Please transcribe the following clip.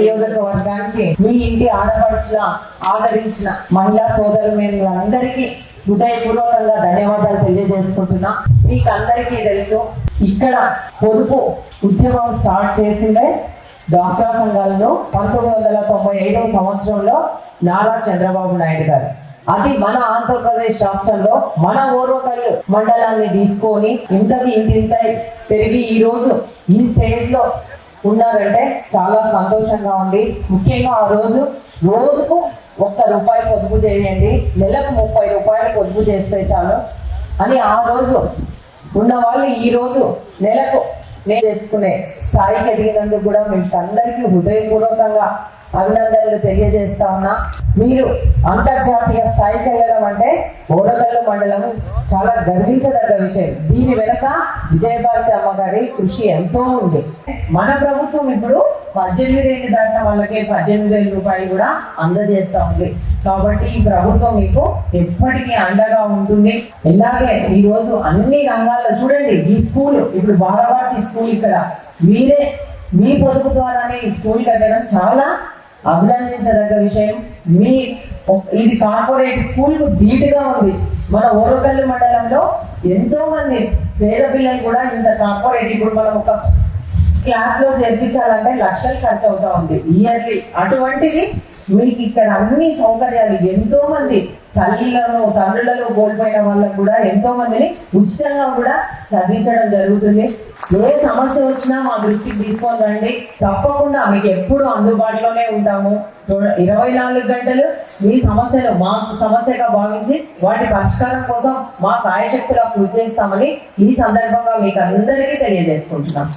నియోజకవర్గానికి మీ ఇంటి ఆడపడుచుల ఆదరించిన మహిళా సోదరులందరికీ హృదయపూర్వకంగా ధన్యవాదాలు తెలియజేసుకుంటున్నా. మీకు అందరికీ తెలుసు ఇక్కడ పొదుపు ఉద్యమం స్టార్ట్ చేసిందే డాక్టర్ సంఘాలలో పంతొమ్మిది వందల తొంభై ఐదవ సంవత్సరంలో నారా చంద్రబాబు నాయుడు గారు. అది మన ఆంధ్రప్రదేశ్ రాష్ట్రంలో మన ఓర్వకల్లు మండలాన్ని తీసుకొని ఇంతకి ఇంత ఇంత పెరిగి ఈ రోజు ఈ స్టేజ్లో ఉన్నారంటే చాలా సంతోషంగా ఉంది. ముఖ్యంగా ఆ రోజు రోజుకు ఒక్క రూపాయి పొదుపు చేయండి. నెలకు ముప్పై రూపాయలు పొదుపు చేస్తే చాలు అని ఆ రోజు ఉన్న వాళ్ళు ఈ రోజు నెలకు నేను చేసుకునే స్థాయికి ఎదిగినందుకు కూడా మీకు అందరికీ హృదయపూర్వకంగా అభినందనలు తెలియజేస్తా ఉన్నా. మీరు అంతర్జాతీయ స్థాయికి వెళ్ళడం అంటే ఓడగల్లు మండలం చాలా గర్వించదగ్గ విషయం. దీని వెనక విజయభారతి అమ్మగారి కృషి ఎంతో ఉంది. మన ప్రభుత్వం ఇప్పుడు పద్దెనిమిది ఏళ్ళు దాటిన వాళ్ళకి పద్దెనిమిది వేల రూపాయలు కూడా అందజేస్తా ఉంది. కాబట్టి ఈ ప్రభుత్వం మీకు ఎప్పటికీ అండగా ఉంటుంది. ఇలాగే ఈ రోజు అన్ని రంగాల్లో చూడండి ఈ స్కూల్ ఇప్పుడు బాలభారతి స్కూల్ ఇక్కడ. మీరే మీ పొదుపు ద్వారానే ఈ స్కూల్ కట్టడం చాలా అభినందించదగ్గ విషయం మీ ఇది కార్పొరేట్ స్కూల్కు ధీటుగా ఉంది. మన ఓరకల్లు మండలంలో ఎంతో మంది పేద పిల్లలు కూడా ఇంత కార్పొరేట్ ఇప్పుడు మనం ఒక క్లాస్లో చేర్పించాలంటే లక్షలు ఖర్చు అవుతా ఉంది. ఇయర్లీ అటువంటిది మీకు ఇక్కడ అన్ని సౌకర్యాలు ఎంతో మంది తల్లిలను తండ్రులను కోల్పోయిన వాళ్ళకు కూడా ఎంతో మందిని ఉచితంగా కూడా చదివించడం జరుగుతుంది. ఏ సమస్య వచ్చినా మా దృష్టికి తీసుకొని రండి తప్పకుండా మీకు ఎప్పుడు అందుబాటులోనే ఉంటాము. ఇరవై నాలుగు గంటలు మీ సమస్యలు మా సమస్యగా భావించి వాటి పరిష్కారం కోసం మా సాయశక్తిగా కృషి చేస్తామని ఈ సందర్భంగా మీకు అందరికీ తెలియజేసుకుంటున్నాం.